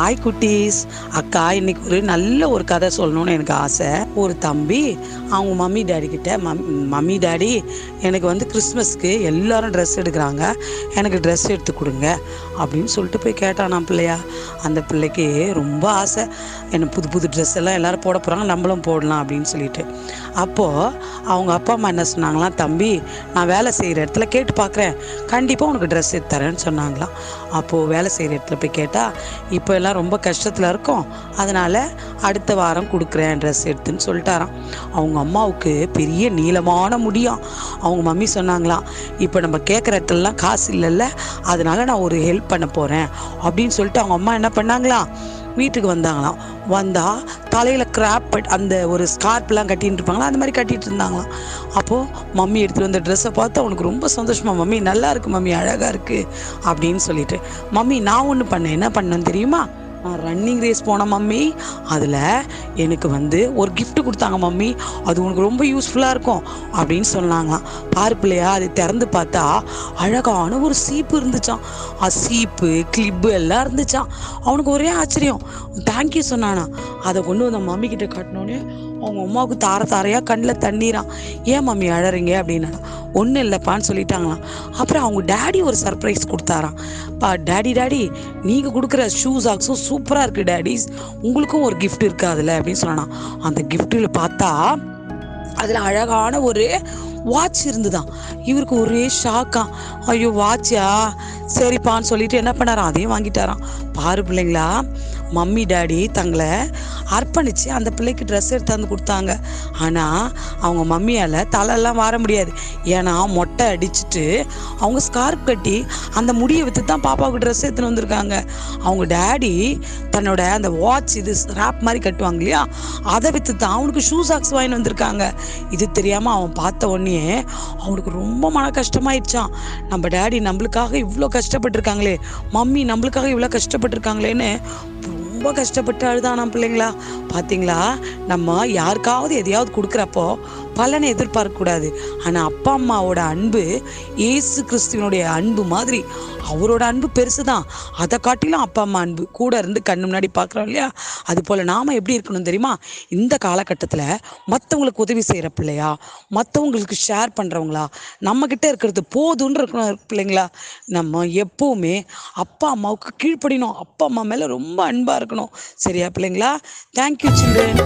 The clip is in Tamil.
ஹாய் குட்டீஸ். அக்கா இன்னைக்கு ஒரு நல்ல ஒரு கதை சொல்லணும்னு எனக்கு ஆசை. ஒரு தம்பி அவங்க மம்மி டாடி கிட்ட மம் மம்மி டாடி எனக்கு வந்து கிறிஸ்மஸ்க்கு எல்லாரும் ட்ரெஸ் எடுக்கிறாங்க. எனக்கு ட்ரெஸ் எடுத்து கொடுங்க அப்படின்னு சொல்லிட்டு போய் கேட்டானா பிள்ளையா. அந்த பிள்ளைக்கு ரொம்ப ஆசை. என்ன புது புது ட்ரெஸ் எல்லாம் எல்லோரும் போட போகிறாங்க நம்மளும் போடலாம் அப்படின்னு சொல்லிட்டு. அப்போது அவங்க அப்பா அம்மா என்ன சொன்னாங்களாம் தம்பி நான் வேலை செய்கிற இடத்துல கேட்டு பார்க்குறேன் கண்டிப்பாக உனக்கு ட்ரெஸ் எடுத்து தரேன்னு சொன்னாங்களாம். அப்போது வேலை செய்கிற இடத்துல போய் கேட்டால் இப்போ எல்லாம் ரொம்ப கஷ்டத்தில் இருக்கோம். அதனால் அடுத்த வாரம் கொடுக்குறேன் ட்ரெஸ் எடுத்துன்னு சொல்லிட்டாராம். அவங்க அம்மாவுக்கு பெரிய நீளமான முடியும். அவங்க மம்மி சொன்னாங்களாம் இப்போ நம்ம கேட்குற இடத்துலலாம் காசு இல்லைல்ல. அதனால் நான் ஒரு ஹெல்ப் பண்ண போகிறேன் அப்படின்னு சொல்லிட்டு அவங்க அம்மா என்ன பண்ணாங்களாம் வீட்டுக்கு வந்தாங்களாம். வந்தால் தலையில் கிராப் அந்த ஒரு ஸ்கார்ப்லாம் கட்டின்னு இருப்பாங்களா அந்த மாதிரி கட்டிகிட்டு இருந்தாங்களாம் அப்போது மம்மி எடுத்துகிட்டு வந்த ட்ரெஸ்ஸை பார்த்து அவனுக்கு ரொம்ப சந்தோஷமாக மம்மி நல்லா இருக்குது மம்மி அழகாக இருக்குது அப்படின்னு சொல்லிட்டு. மம்மி நான் ஒன்று பண்ணேன். என்ன பண்ணேன் தெரியுமா? நான் ரன்னிங் ரேஸ் போனேன் மம்மி. அதில் எனக்கு வந்து ஒரு கிஃப்ட் கொடுத்தாங்க மம்மி. அது உனக்கு ரொம்ப யூஸ்ஃபுல்லாக இருக்கும் அப்படின்னு சொன்னாங்களாம். பாரு பிள்ளையா அது திறந்து பார்த்தா அழகான ஒரு சீப்பு இருந்துச்சான் ஆ சீப்பு கிளிப்பு எல்லாம் இருந்துச்சான் அவனுக்கு ஒரே ஆச்சரியம். தேங்க்யூ சொன்னானா அதை கொண்டு வந்த மம்மி கிட்ட காட்டினோடனே அவங்க அம்மாவுக்கு தார தாரையாக கண்ணில் தண்ணீரான் ஏன் மம்மி அழறீங்க அப்படின்னா. ஒன்றும் இல்லைப்பான்னு சொல்லிட்டாங்களாம். அப்புறம் அவங்க டேடி ஒரு சர்ப்ரைஸ் கொடுத்தாராம். பா டேடி டேடி நீங்கள் கொடுக்குற ஷூ சாக்ஸும் சூப்பராக இருக்குது டேடிஸ் உங்களுக்கும் ஒரு கிஃப்ட் இருக்கு அதில் அப்படின்னு சொன்னான் அந்த கிஃப்ட்டில் பார்த்தா அதில் அழகான ஒரு வாட்ச் இருந்துதான் இவருக்கு ஒரே ஷாக்கா ஐயோ வாட்சா சரிப்பான்னு சொல்லிட்டு என்ன பண்ணாராம்? அதையும் வாங்கிட்டாராம். பாரு பிள்ளைங்களா மம்மி டாடி தங்களை அர்ப்பணித்து அந்த பிள்ளைக்கு ட்ரெஸ் எடுத்தாந்து கொடுத்தாங்க. ஆனால் அவங்க மம்மியால் தலையெல்லாம் வார முடியாது. ஏன்னா மொட்டை அடிச்சுட்டு அவங்க ஸ்கார்ப் கட்டி அந்த முடியை விற்று தான் பாப்பாவுக்கு ட்ரெஸ் எடுத்துன்னு வந்திருக்காங்க. அவங்க டேடி தன்னோட அந்த வாட்ச் இது ரேப் மாதிரி கட்டுவாங்க இல்லையா? அதை விற்று தான் அவனுக்கு ஷூ சாக்ஸ் வாங்கின்னு வந்திருக்காங்க. இது தெரியாமல் அவன் பார்த்த உடனே அவனுக்கு ரொம்ப மன கஷ்டமாயிடுச்சான் நம்ம டேடி நம்மளுக்காக இவ்வளோ கஷ்டப்பட்டிருக்காங்களே மம்மி நம்மளுக்காக இவ்வளோ கஷ்டப்பட்டிருக்காங்களேன்னு ரொம்ப கஷ்டப்பட்டு அழுதானாம் பிள்ளைங்களா? பார்த்தீங்களா நம்ம யாருக்காவது எதையாவது கொடுக்குறப்போ பலனை எதிர்பார்க்கக்கூடாது. ஆனால் அப்பா அம்மாவோட அன்பு இயேசு கிறிஸ்துவனுடைய அன்பு மாதிரி அவரோட அன்பு பெருசு தான் அதை காட்டிலும் அப்பா அம்மா அன்பு கூட இருந்து கண்ணு முன்னாடி பார்க்குறோம் இல்லையா? அது போல் நாம் எப்படி இருக்கணும் தெரியுமா? இந்த காலகட்டத்தில் மற்றவங்களுக்கு உதவி செய்கிற பிள்ளையா? மற்றவங்களுக்கு ஷேர் பண்ணுறவங்களா நம்மக்கிட்ட இருக்கிறது போதும்னு இருக்கணும் பிள்ளைங்களா? நம்ம எப்போவுமே அப்பா அம்மாவுக்கு கீழ்ப்படினோம் அப்பா அம்மா மேலே ரொம்ப அன்பாக இருக்கணும். சரியா பிள்ளைங்களா? Thank you children